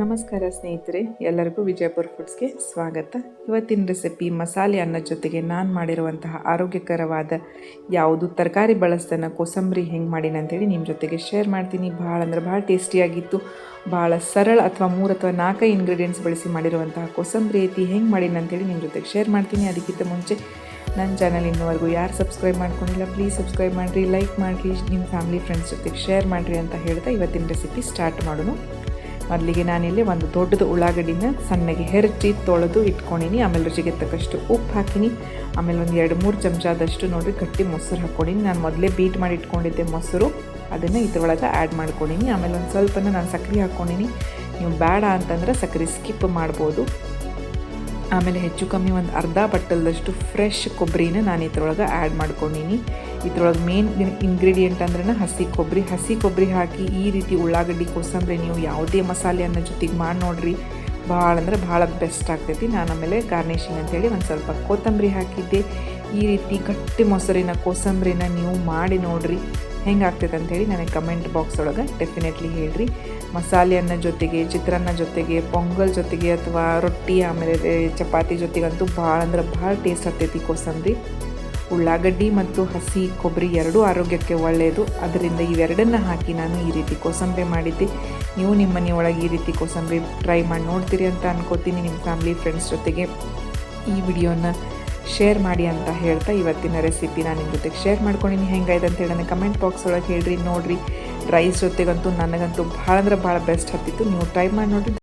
ನಮಸ್ಕಾರ ಸ್ನೇಹಿತರೆ, ಎಲ್ಲರಿಗೂ ವಿಜಯಪುರ ಫುಡ್ಸ್ಗೆ ಸ್ವಾಗತ. ಇವತ್ತಿನ ರೆಸಿಪಿ ಮಸಾಲೆ ಅನ್ನದ ಜೊತೆಗೆ ನಾನು ಮಾಡಿರುವಂತಹ ಆರೋಗ್ಯಕರವಾದ ಯಾವುದು ತರಕಾರಿ ಬಳಸ್ತಾನ ಕೋಸಂಬರಿ ಹೆಂಗೆ ಮಾಡೀನಿ ಅಂತೇಳಿ ನಿಮ್ಮ ಜೊತೆಗೆ ಶೇರ್ ಮಾಡ್ತೀನಿ. ಭಾಳ ಅಂದ್ರೆ ಭಾಳ ಟೇಸ್ಟಿಯಾಗಿತ್ತು. ಭಾಳ ಸರಳ ಅಥವಾ ಮೂರು ಅಥವಾ ನಾಲ್ಕು ಇಂಗ್ರೀಡಿಯೆಂಟ್ಸ್ ಬಳಸಿ ಮಾಡಿರುವಂತಹ ಕೋಸಂಬರಿ ಐತಿ, ಹೆಂಗೆ ಮಾಡೀನಿ ಅಂತೇಳಿ ನಿಮ್ಮ ಜೊತೆಗೆ ಶೇರ್ ಮಾಡ್ತೀನಿ. ಅದಕ್ಕಿಂತ ಮುಂಚೆ ನನ್ನ ಚಾನಲ್ ಇನ್ನೂವರೆಗೂ ಯಾರು ಸಬ್ಸ್ಕ್ರೈಬ್ ಮಾಡ್ಕೊಂಡಿಲ್ಲ ಪ್ಲೀಸ್ ಸಬ್ಸ್ಕ್ರೈಬ್ ಮಾಡಿರಿ ಲೈಕ್ ಮಾಡಿರಿ ನಿಮ್ಮ ಫ್ಯಾಮಿಲಿ ಫ್ರೆಂಡ್ಸ್ ಜೊತೆಗೆ ಶೇರ್ ಮಾಡಿರಿ ಅಂತ ಹೇಳ್ತಾ ಇವತ್ತಿನ ರೆಸಿಪಿ ಸ್ಟಾರ್ಟ್ ಮಾಡೋಣ. ಮೊದಲಿಗೆ ನಾನಿಲ್ಲಿ ಒಂದು ದೊಡ್ಡದು ಉಳ್ಳಾಗಡ್ಡಿನ ಸಣ್ಣಗೆ ಹೆರಚಿ ತೊಳೆದು ಇಟ್ಕೊಂಡಿನಿ. ಆಮೇಲೆ ರುಚಿಗೆ ತಕ್ಕಷ್ಟು ಉಪ್ಪು ಹಾಕಿನಿ. ಆಮೇಲೆ ಒಂದು ಎರಡು ಮೂರು ಚಮಚದಷ್ಟು ನೋಡಿ ಗಟ್ಟಿ ಮೊಸರು ಹಾಕ್ಕೊಂಡಿನಿ ನಾನು ಮೊದಲೇ ಬೀಟ್ ಮಾಡಿ ಇಟ್ಕೊಂಡಿದ್ದೆ ಮೊಸರು. ಅದನ್ನು ಇದ್ರೊಳಗೆ ಆ್ಯಡ್ ಮಾಡ್ಕೊಂಡಿನಿ. ಆಮೇಲೆ ಒಂದು ಸ್ವಲ್ಪನ ನಾನು ಸಕ್ಕರೆ ಹಾಕ್ಕೊಂಡಿನಿ ನೀವು ಬೇಡ ಅಂತಂದ್ರೆ ಸಕ್ಕರೆ ಸ್ಕಿಪ್ ಮಾಡ್ಬೋದು. ಆಮೇಲೆ ಹೆಚ್ಚು ಕಮ್ಮಿ ಒಂದು ಅರ್ಧ ಬಟ್ಟಲದಷ್ಟು ಫ್ರೆಶ್ ಕೊಬ್ಬರಿನ ನಾನು ಇದ್ರೊಳಗೆ ಆ್ಯಡ್ ಮಾಡ್ಕೊಂಡೀನಿ. ಇದ್ರೊಳಗೆ ಮೇನ್ ಇಂಗ್ರೀಡಿಯೆಂಟ್ ಅಂದ್ರೆ ಹಸಿ ಕೊಬ್ಬರಿ ಹಸಿ ಕೊಬ್ಬರಿ ಹಾಕಿ ಈ ರೀತಿ ಉಳ್ಳಾಗಡ್ಡಿ, ಕೋಸಂಬರಿ ನೀವು ಯಾವುದೇ ಮಸಾಲೆ ಅನ್ನೋ ಜೊತೆಗೆ ಮಾಡಿ ನೋಡ್ರಿ. ಭಾಳ ಅಂದ್ರೆ ಭಾಳ ಬೆಸ್ಟ್ ಆಗ್ತೈತಿ. ನಾನು ಆಮೇಲೆ ಗಾರ್ನಿಷಿಂಗ್ ಅಂತೇಳಿ ಒಂದು ಸ್ವಲ್ಪ ಕೊತ್ತಂಬರಿ ಹಾಕಿದ್ದೆ. ಈ ರೀತಿ ಗಟ್ಟಿ ಮೊಸರಿನ, ಕೋಸಂಬರಿನ ನೀವು ಮಾಡಿ ನೋಡ್ರಿ. ಹೆಂಗೆ ಆಗ್ತೈತೆ ಅಂಥೇಳಿ ನನಗೆ ಕಮೆಂಟ್ ಬಾಕ್ಸ್ ಒಳಗೆ ಡೆಫಿನೆಟ್ಲಿ ಹೇಳ್ರಿ. ಅನ್ನ ಜೊತೆಗೆ, ಚಿತ್ರಾನ್ನ ಜೊತೆಗೆ, ಪೊಂಗಲ್ ಜೊತೆಗೆ ಅಥವಾ ರೊಟ್ಟಿ, ಆಮೇಲೆ ಚಪಾತಿ ಜೊತೆಗಂತೂ ಭಾಳ ಅಂದ್ರೆ ಭಾಳ ಟೇಸ್ಟ್ ಆಗ್ತೈತಿ ಕೋಸಂಬರಿ. ಉಳ್ಳಾಗಡ್ಡಿ ಮತ್ತು ಹಸಿ ಕೊಬ್ಬರಿ ಎರಡೂ ಆರೋಗ್ಯಕ್ಕೆ ಒಳ್ಳೆಯದು. ಅದರಿಂದ ಇವೆರಡನ್ನ ಹಾಕಿ ನಾನು ಈ ರೀತಿ ಕೋಸಂಬರಿ ಮಾಡಿದ್ದೆ. ನೀವು ನಿಮ್ಮ ಮನೆಯೊಳಗೆ ಈ ರೀತಿ ಕೋಸಂಬರಿ ಟ್ರೈ ಮಾಡಿ ನೋಡ್ತೀರಿ ಅಂತ ಅನ್ಕೋತೀನಿ. ನಿಮ್ಮ ಫ್ಯಾಮಿಲಿ ಫ್ರೆಂಡ್ಸ್ ಜೊತೆಗೆ ಈ ವಿಡಿಯೋನ ಶೇರ್ ಮಾಡಿ ಅಂತ ಹೇಳ್ತಾ ಇವತ್ತಿನ ರೆಸಿಪಿ ನಾನು ನಿಮ್ಮ ಜೊತೆಗೆ ಶೇರ್ ಮಾಡ್ಕೊಂಡಿನಿ. ಹೆಂಗಾಯ್ತು ಅಂತೇಳಿ ನನಗೆ ಕಮೆಂಟ್ ಬಾಕ್ಸ್ ಒಳಗೆ ಹೇಳ್ರಿ. ನೋಡಿರಿ ರೈಸ್ ಜೊತೆಗಂತೂ ನನಗಂತೂ ಭಾಳ ಅಂದ್ರೆ ಭಾಳ ಬೆಸ್ಟ್ ಹತ್ತಿತ್ತು. ನೀವು ಟ್ರೈ ಮಾಡಿ ನೋಡಿರಿ.